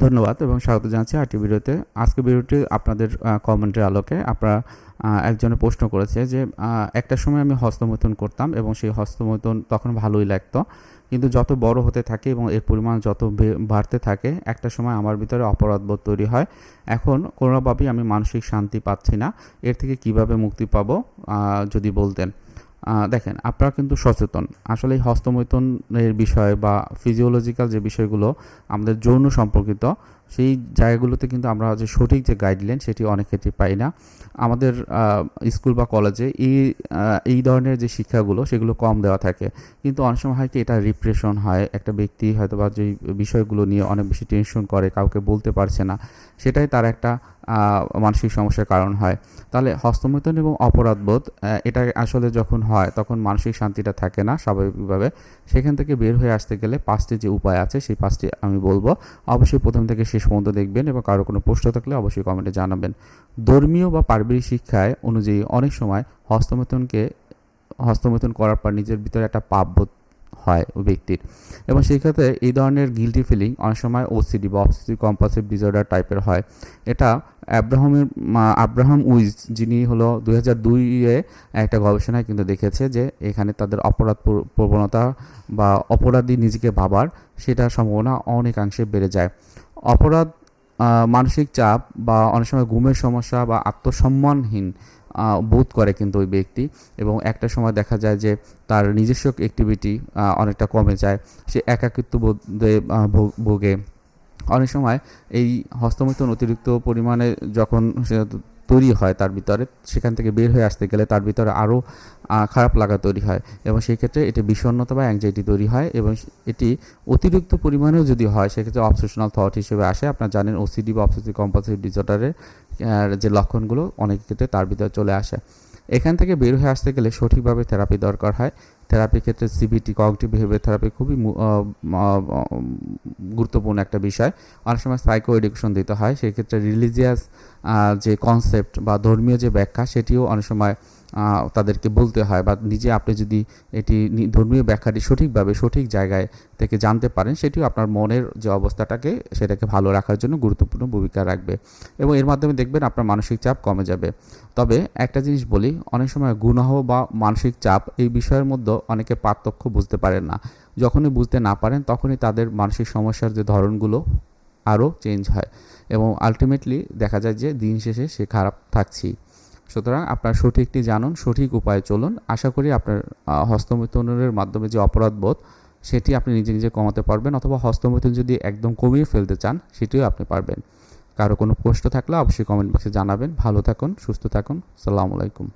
ধন্যবাদ এবং স্বাগত জানাচ্ছি আরটি ভিডিওতে। আজকে ভিডিওটি আপনাদের কমেন্টের আলোকে আপনারা একজনে প্রশ্ন করেছে যে একটা সময় আমি হস্তমৈথুন করতাম এবং সেই হস্তমৈথুন তখন ভালোই লাগতো। কিন্তু যত বড় হতে থাকে এবং এর পরিমাণ যত বাড়তে থাকে, একটা সময় আমার ভিতরে অপরাধবোধ তৈরি হয়। এখন কোনোভাবেই আমি মানসিক শান্তি পাচ্ছি না। এর থেকে কীভাবে মুক্তি পাবো যদি বলতেন। দেখেন আপনারা কিন্তু সচেতন। আসলে হস্তমৈথনের বিষয় বা ফিজিওলজিক্যাল যে বিষয়গুলো আমাদের যৌন সম্পর্কিত সেই জায়গাগুলোতে কিন্তু আমরা যে সঠিক যে গাইডলাইন সেটি অনেক ক্ষেত্রে পাই না। আমাদের স্কুল বা কলেজে এই এই ধরনের যে শিক্ষাগুলো সেগুলো কম দেওয়া থাকে। কিন্তু অনেক সময় হয় কি, এটা রিপ্রেশন হয়, একটা ব্যক্তি হয়তো বা যে বিষয়গুলো নিয়ে অনেক বেশি টেনশন করে, কাউকে বলতে পারছে না, সেটাই তার একটা মানসিক সমস্যার কারণ হয়। তাহলে হস্তমৈথুন এবং অপরাধবোধ এটা আসলে যখন হয়, তখন মানসিক শান্তিটা থাকে না স্বাভাবিকভাবে। সেখান থেকে বের হয়ে আসতে গেলে পাঁচটি যে উপায় আছে, সেই পাঁচটি আমি বলব। অবশ্যই প্রথম থেকে শেষ পর্যন্ত দেখবেন এবং কারও কোনো প্রশ্ন থাকলে অবশ্যই কমেন্টে জানাবেন। ধর্মীয় বা পারিবারিক শিক্ষায় অনুযায়ী অনেক সময় হস্তমৈথুনকে হস্তমৈথুন করার পর নিজের ভিতরে একটা পাপবোধ হয় ব্যক্তির। এবং সেই ক্ষেত্রে এই ধরনের গিলটি ফিলিং অনেক সময় ওসিডি বা অবসেসিভ কম্পালসিভ ডিসঅর্ডার টাইপের হয়। এটা আব্রাহামের আব্রাহাম উইজ যিনি হলো দুই হাজার দুইয়ে একটা গবেষণায় কিন্তু দেখেছে যে এখানে তাদের অপরাধ প্রবণতা বা অপরাধী নিজেকে ভাবার সেটার সম্ভাবনা অনেকাংশে বেড়ে যায়। অপরাধ মানসিক চাপ বা অনেক সময় ঘুমের সমস্যা বা আত্মসম্মানহীন বোধ করে কিন্তু ওই ব্যক্তি এবং একটা সময় দেখা যায় যে তার নিজস্ব অ্যাক্টিভিটি অনেকটা কমে যায়। সে একাকিত্ব বোধে ভোগে। অনেক সময় এই হস্তমৈথুন অতিরিক্ত পরিমাণে যখন তৈরি হয় তার ভিতরে, সেখান থেকে বের হয়ে আসতে গেলে তার ভিতরে আরও খারাপ লাগা তৈরি হয়। এবং সেই ক্ষেত্রে এটি বিষণ্ণতা বা অ্যাংজাইটি তৈরি হয় এবং এটি অতিরিক্ত পরিমাণেও যদি হয়, সেক্ষেত্রে অবসেশনাল থট হিসেবে আসে। আপনারা জানেন ওসিডি বা অবসেসিভ কম্পালসিভ ডিসঅর্ডারের যে লক্ষণগুলো, অনেক ক্ষেত্রে তার ভিতরে চলে আসে। এখান থেকে বের হয়ে আসতে গেলে সঠিকভাবে থেরাপি দরকার হয়। থেরাপির ক্ষেত্রে সিবিটি কগনিটিভ বিহেভিয়ার থেরাপি খুবই গুরুত্বপূর্ণ একটা বিষয়। অনেক সময় সাইকো এডুকেশন দিতে হয়। সেক্ষেত্রে রিলিজিয়াস যে কনসেপ্ট বা ধর্মীয় যে ব্যাখ্যা, সেটিও অনেক সময় তাদেরকে বলতে হয় বা নিজে আপনি যদি এটি ধর্মীয় ব্যাখ্যাটি সঠিকভাবে সঠিক জায়গায় থেকে জানতে পারেন, সেটিও আপনার মনের যে অবস্থাটাকে সেটাকে ভালো রাখার জন্য গুরুত্বপূর্ণ ভূমিকা রাখবে এবং এর মাধ্যমে দেখবেন আপনার মানসিক চাপ কমে যাবে। তবে একটা জিনিস বলি, অনেক সময় গুনাহ বা মানসিক চাপ এই বিষয়ের মধ্যে অনেকে পার্থক্য বুঝতে পারেন না। যখনই বুঝতে না পারেন, তখনই তাদের মানসিক সমস্যার যে ধরনগুলো আরও চেঞ্জ হয় এবং আলটিমেটলি দেখা যায় যে দিন শেষে সে খারাপ থাকছি। সুতরাং আপনার সঠিকটি জানুন, সঠিক উপায়ে চলুন। আশা করি আপনার হস্তমৈথুনের মাধ্যমে যে অপরাধবোধ, সেটি আপনি নিজে নিজে কমাতে পারবেন অথবা হস্তমৈথুন যদি একদম কমিয়ে ফেলতে চান, সেটিও আপনি পারবেন। কারও কোনো প্রশ্ন থাকলে অবশ্যই কমেন্ট বক্সে জানাবেন। ভালো থাকুন, সুস্থ থাকুন। সালামু আলাইকুম।